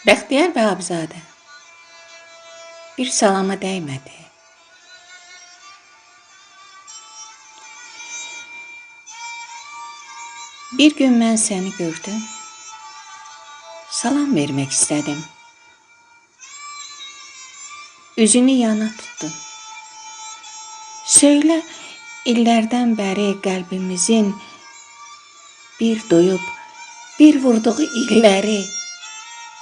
Bəxtiyar Vahabzadə bir salama dəymədi. Bir gün mən səni gördüm. Salam vermək istədim. Üzünü yana tutdum. Söylə, illərdən bəri qəlbimizin bir doyub, bir vurduğu illəri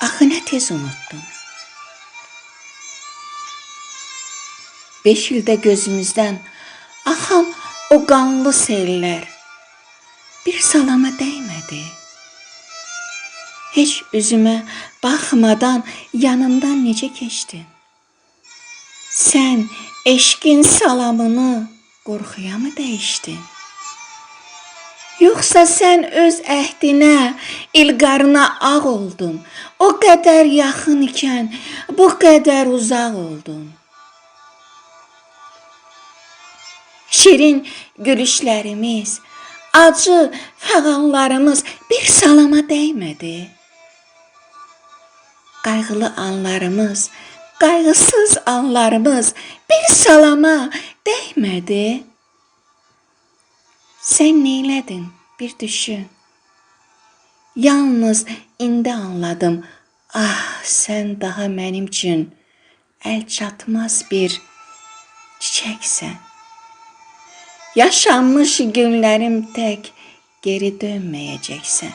axı nə tez unutdun. Beş ildə gözümüzdən axan o qanlı sellər bir salama dəymədi. Heç üzümə baxmadan yanımdan necə keçdin? Sən eşqin salamını qorxuya mı dəyişdin? Yoxsa sən öz əhdinə, ilqarına ağ oldun. O qədər yaxın ikən bu qədər uzaq oldun. Şirin gülüşlərimiz, acı fəğanlarımız bir salama dəymədi. Qayğılı anlarımız, qayğısız anlarımız bir salama dəymədi. Sən neylədin? Bir düşün. Yalnız indi anladım. Ah, sən daha mənim üçün əl çatmaz bir çiçəksən. Yaşanmış günlərim tək geri dönməyəcəksən.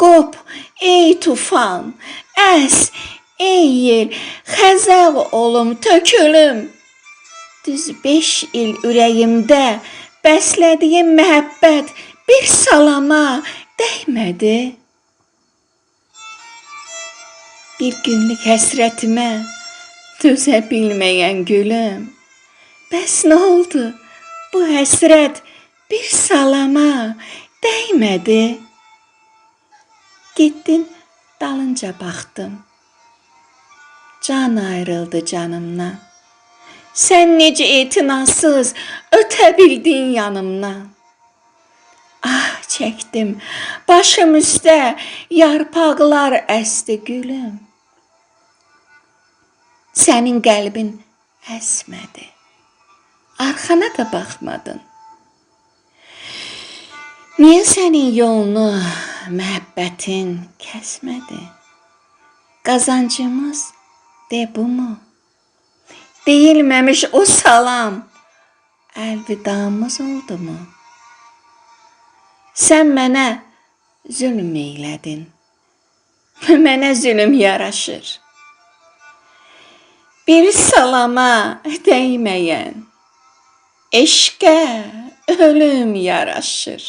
Qop, ey tufan, əs, ey yel, xəzəl olum, tökülüm. Düz beş il ürəyimdə bəslədiyim məhəbbət bir salama dəymədi. Bir günlük həsrətimə dözə bilməyən gülüm. Bəs nə oldu? Bu həsrət bir salama dəymədi. Getdin, dalınca baxdım. Can ayrıldı canımdan. Sən necə etinasız ötə bildin yanımdan. Ah çəkdim, başım üstə yarpaqlar əsdi gülüm. Sənin qəlbin əsmədi. Arxana da baxmadın. Niyə sənin yolunu məhəbbətin kəsmədi? Qazancımız de bu mu? Deyilməmiş o salam əlvidamız oldu mu? Sən mənə zülm eylədin. Mənə zülm yaraşır. Bir salama dəyməyən eşqə ölüm yaraşır.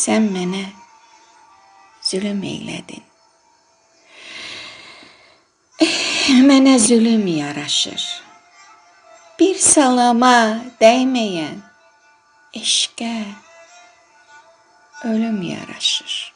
Sən mənə zülm eylədin. Mənə zülm yaraşır. Bir salama dəyməyən eşqə ölüm yaraşır.